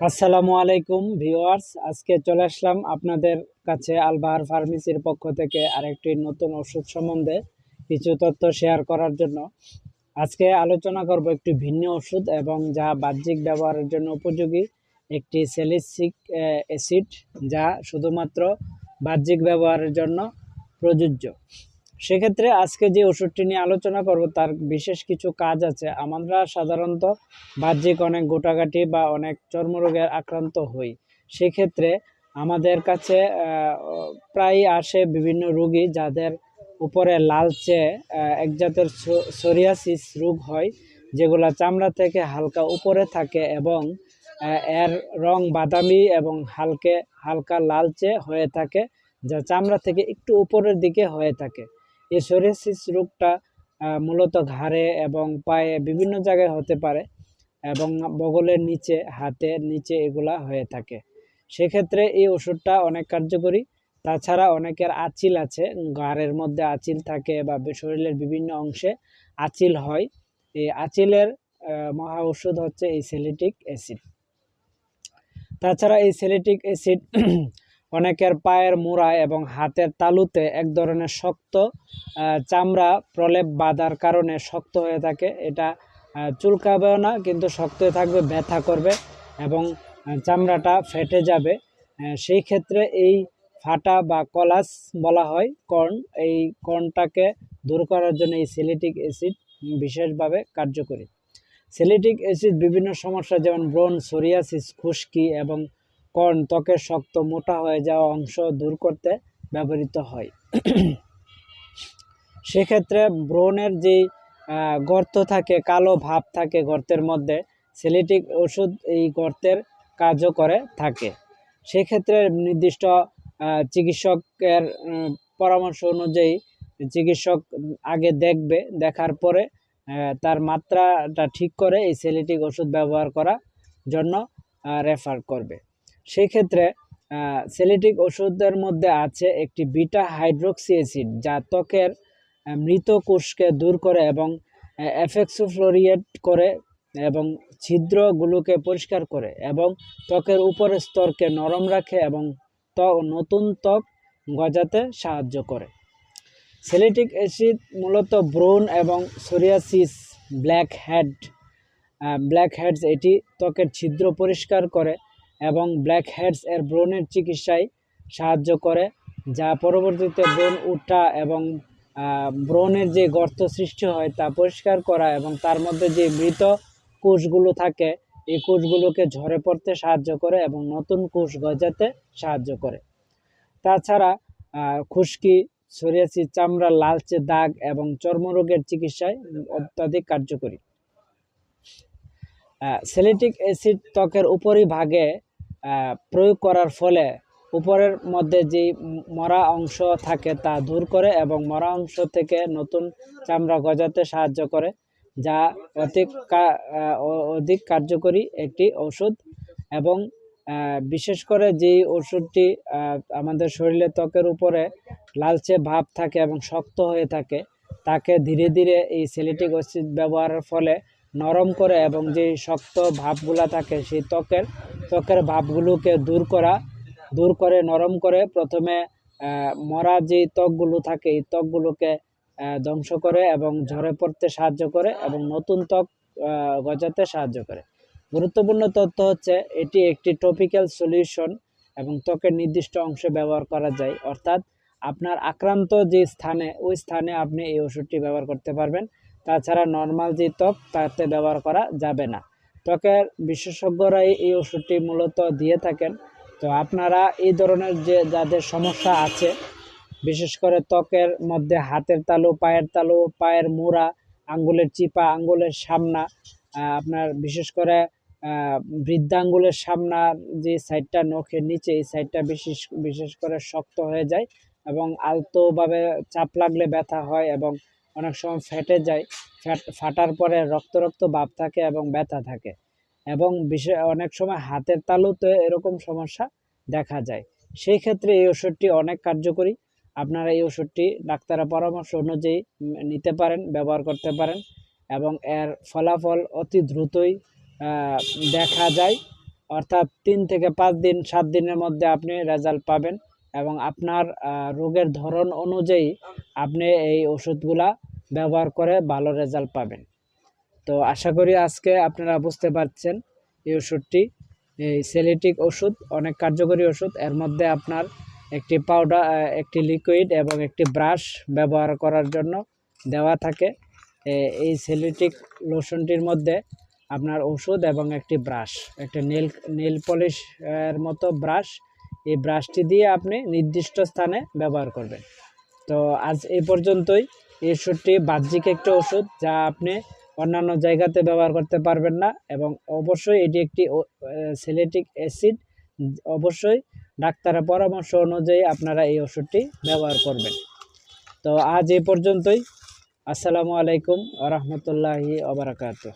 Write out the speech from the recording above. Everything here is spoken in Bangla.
আসসালামু আলাইকুম ভিওয়ার্স আজকে চলে আসলাম আপনাদের কাছে আলবাহার ফার্মেসির পক্ষ থেকে আরেকটি নতুন ওষুধ সম্বন্ধে কিছু তথ্য শেয়ার করার জন্য। আজকে আলোচনা করব একটি ভিন্ন ওষুধ এবং যা বাহ্যিক ব্যবহারের জন্য উপযোগী। একটি সেলিসিক অ্যাসিড যা শুধুমাত্র বাহ্যিক ব্যবহারের জন্য প্রযোজ্য। সেক্ষেত্রে আজকে যে ওষুধটি নিয়ে আলোচনা করব, তার বিশেষ কিছু কাজ আছে। আমরা সাধারণত বাহ্যিক অনেক গোটাগাটি বা অনেক চর্মরোগের আক্রান্ত হই। সেক্ষেত্রে আমাদের কাছে প্রায় আসে বিভিন্ন রোগী যাদের উপরে লালচে এক জাতের সোরিয়াসিস রোগ হয়, যেগুলা চামড়া থেকে হালকা উপরে থাকে এবং এর রং বাদামি এবং হালকে, হালকা লালচে হয়ে থাকে, যা চামড়া থেকে একটু উপরের দিকে হয়ে থাকে। এই সোরিয়াসিস রোগটা মূলত ঘাড়ে এবং পায়ে বিভিন্ন জায়গায় হতে পারে এবং বগলের নিচে, হাতের নিচে এগুলা হয়ে থাকে। সেক্ষেত্রে এই ওষুধটা অনেক কার্যকরী। তাছাড়া অনেকের আচিল আছে, ঘাড়ের মধ্যে আচিল থাকে বা শরীরের বিভিন্ন অংশে আচিল হয়। এই আচিলের মহা ওষুধ হচ্ছে এই সেলিটিক অ্যাসিড। তাছাড়া এই সেলিটিক অ্যাসিড অনেকের পায়ের মোড়া এবং হাতের তালুতে এক ধরনের শক্ত চামড়া প্রলেপ বাঁধার কারণে শক্ত হয়ে থাকে। এটা চুলকাবেও না, কিন্তু শক্ত হয়ে থাকবে, ব্যথা করবে এবং চামড়াটা ফেটে যাবে। সেই ক্ষেত্রে এই ফাটা বা কলাস বলা হয়, কর্ন। এই কর্নটাকে দূর করার জন্য এই সেলিটিক অ্যাসিড বিশেষভাবে কার্যকরী। সেলিটিক অ্যাসিড বিভিন্ন সমস্যা, যেমন ব্রণ সোরিয়াসিস, খুশকি এবং কর্ন ত্বকের শক্ত মোটা হয়ে যাওয়া অংশ দূর করতে ব্যবহৃত হয়। সেক্ষেত্রে ব্রণের আহ, গর্ত থাকে কালো ভাব থাকে গর্তের মধ্যে সেলিটিক ওষুধ এই গর্তের কাজও করে থাকে। সেক্ষেত্রে নির্দিষ্ট চিকিৎসকের পরামর্শ অনুযায়ী চিকিৎসক আগে দেখবে দেখার পরে তার মাত্রাটা ঠিক করে এই সেলিটিক ওষুধ ব্যবহার করার জন্য রেফার করবে। সেই ক্ষেত্রে সেলিটিক ওষুধের মধ্যে আছে একটি বিটা হাইড্রোক্সি অ্যাসিড যা ত্বকের মৃত কোষকে দূর করে এবং এফেক্সোফ্লোরিয়েট করে এবং ছিদ্রগুলোকে পরিষ্কার করে এবং ত্বকের উপরের স্তরকে নরম রাখে এবং ত্বক নতুন ত্বক গজাতে সাহায্য করে। সেলিটিক অ্যাসিড মূলত ব্রণ এবং psoriasis, black head black heads এটি ত্বকের ছিদ্র পরিষ্কার করে এবং ব্ল্যাক হেডস এর ব্রণের চিকিৎসায় সাহায্য করে, যা পরবর্তীতে ব্রণ উঠা এবং ব্রণের যে গর্ত সৃষ্টি হয় তা পরিষ্কার করা এবং তার মধ্যে যে মৃত কোষগুলো থাকে, এই কোষগুলোকে ঝরে পড়তে সাহায্য করে এবং নতুন কোষ গজাতে সাহায্য করে। তাছাড়া খুশকি, সোরিয়াসিস, চামড়া, লালচে দাগ এবং চর্মরোগের চিকিৎসায় অত্যাধিক কার্যকরী। সেলিটিক অ্যাসিড ত্বকের উপরিভাগে প্রয়োগ করার ফলে উপরের মধ্যে যে মরা অংশ থাকে তা দূর করে এবং মরা অংশ থেকে নতুন চামড়া গজাতে সাহায্য করে, যা অধিক অধিক কার্যকরী একটি ওষুধ এবং বিশেষ করে যেই ওষুধটি আমাদের শরীরে ত্বকের উপরে লালচে ভাব থাকে এবং শক্ত হয়ে থাকে, তাকে ধীরে ধীরে এই সেলিটিক অ্যাসিড ব্যবহারের ফলে নরম করে এবং যে শক্ত ভাবগুলা থাকে সেই ত্বকের ত্বকের ভাবগুলোকে দূর করা, দূর করে, নরম করে প্রথমে মরা যে ত্বকগুলো থাকে, এই ত্বকগুলোকে ধ্বংস করে এবং ঝরে পড়তে সাহায্য করে এবং নতুন ত্বক গজাতে সাহায্য করে। গুরুত্বপূর্ণ তথ্য হচ্ছে, এটি একটি টপিক্যাল সলিউশন এবং ত্বকের নির্দিষ্ট অংশে ব্যবহার করা যায়। অর্থাৎ আপনার আক্রান্ত যে স্থানে, ওই স্থানে আপনি এই ওষুধটি ব্যবহার করতে পারবেন। তাছাড়া নর্মাল যে ত্বক, তাতে ব্যবহার করা যাবে না। ত্বকের বিশেষজ্ঞরাই এই ওষুধটি মূলত দিয়ে থাকেন। তো আপনারা এই ধরনের যে যাদের সমস্যা আছে, বিশেষ করে ত্বকের মধ্যে হাতের তালু, পায়ের তালু, পায়ের মোড়া, আঙ্গুলের চিপা, আঙ্গুলের সামনা আপনার বিশেষ করে বৃদ্ধাঙ্গুলের সামনা যে সাইডটা নখের নিচে, এই সাইডটা বিশেষ বিশেষ করে শক্ত হয়ে যায় এবং আলতোভাবে চাপ লাগলে ব্যথা হয় এবং অনেক সময় ফেটে যায়, ফ্যাট, ফাটার পরে রক্ত রক্ত ভাব থাকে এবং ব্যথা থাকে। এবং বিশেষ, অনেক সময় হাতের তালুতে এরকম সমস্যা দেখা যায়। সেই ক্ষেত্রে এই ওষুধটি অনেক কার্যকরী। আপনারা এই ওষুধটি ডাক্তারের পরামর্শ অনুযায়ী নিতে পারেন, ব্যবহার করতে পারেন এবং এর ফলাফল অতি দ্রুতই দেখা যায়। অর্থাৎ তিন থেকে পাঁচ দিন, সাত দিনের মধ্যে আপনি রেজাল্ট পাবেন। এবং আপনার রোগের ধরন অনুযায়ী আপনি এই ওষুধগুলা ব্যবহার করে ভালো রেজাল্ট পাবেন। তো আশা করি আজকে আপনারা বুঝতে পারছেন এই ওষুধটি। এই সেলিটিক ওষুধ, অনেক কার্যকরী ওষুধ। এর মধ্যে আপনার একটি পাউডার একটি লিকুইড এবং একটি ব্রাশ ব্যবহার করার জন্য দেওয়া থাকে। এই সেলিটিক লোশনটির মধ্যে আপনার ওষুধ এবং একটি ব্রাশ, একটা নীল নীল পলিশের মতো ব্রাশ এই ব্রাশটি দিয়ে আপনি নির্দিষ্ট স্থানে ব্যবহার করবেন। তো আজ এই পর্যন্তই। এই ওষুধটি বাহ্যিক একটা ওষুধ যা আপনি অন্যান্য জায়গাতে ব্যবহার করতে পারবেন না এবং অবশ্যই এটি একটি সিলেটিক অ্যাসিড। অবশ্যই ডাক্তারের পরামর্শ অনুযায়ী আপনারা এই ওষুধটি ব্যবহার করবেন। তো আজ এই পর্যন্তই। আসসালামু আলাইকুম রহমতুল্লাহি ওবরাকাতুহ